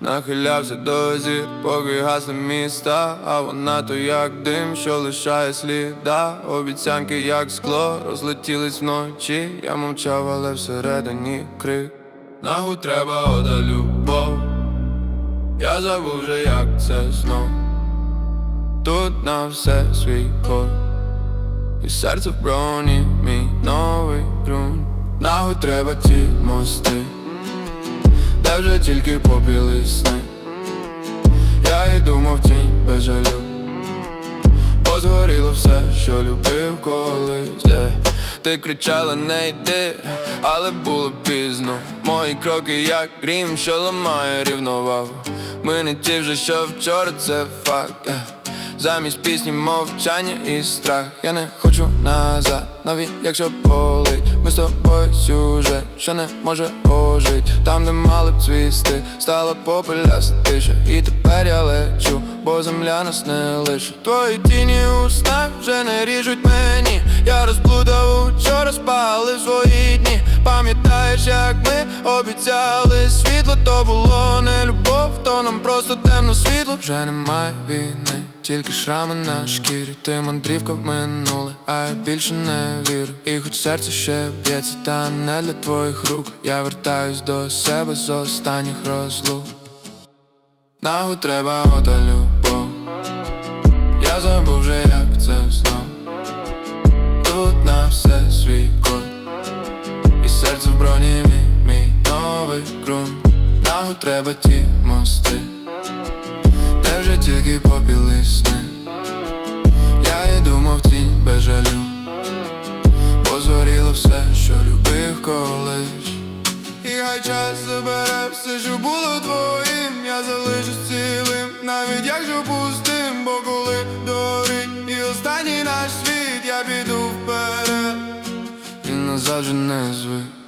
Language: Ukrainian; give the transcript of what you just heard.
Нахилявся до зір, поки гасли міста, а вона то як дим, що лишає сліда. Обіцянки, як скло, розлетілись вночі. Я мовчав, але всередині крик. Нахуй треба ода любов. Забув вже, як це знов. Тут на все свій ход. І серце в броні, мій новий ґрунт. Нахуй треба ті мости де вже тільки попіли сни Я йду, мов тінь без жалю Позгоріло все, що любив колись yeah. Ти кричала не йди, але було пізно. Мої кроки як грім, що ламає рівновагу. Ми не ті вже, що вчора, це факт. Замість пісні мовчання і страх. Я не хочу назад, навіть якщо болить Ми з тобою сюжет, що не може ожить Там, де мали б цвісти, стала попеляста І тепер я лечу, бо земля нас не лише. Твої тіні у снах вже не ріжуть мені. Я розплутав учора, спали свої дні. Пам'ятаєш, як ми обіцяли світло, то було не любов, то нам просто темно світло. Вже немає війни, тільки шрами на шкірі. Ти мандрівка в минуле, а я більше не вірю. І хоч серце ще б'ється, та не для твоїх рук. Я вертаюсь до себе з останніх розлук. Нахуй треба ота любов? Я забув вже як це знов. Тут на все свій код. І серце в броні мій, мій новий ґрунт. Нахуй треба ті мости Вже попіли сни Я йду, мов тінь без жалю. Позгоріло все, що любив колись. І хай час забере все, що було твоїм. Я залишусь цілим, навіть якщо пустим. Бо коли дорить і останній наш світ Я піду вперед. І назад же не звик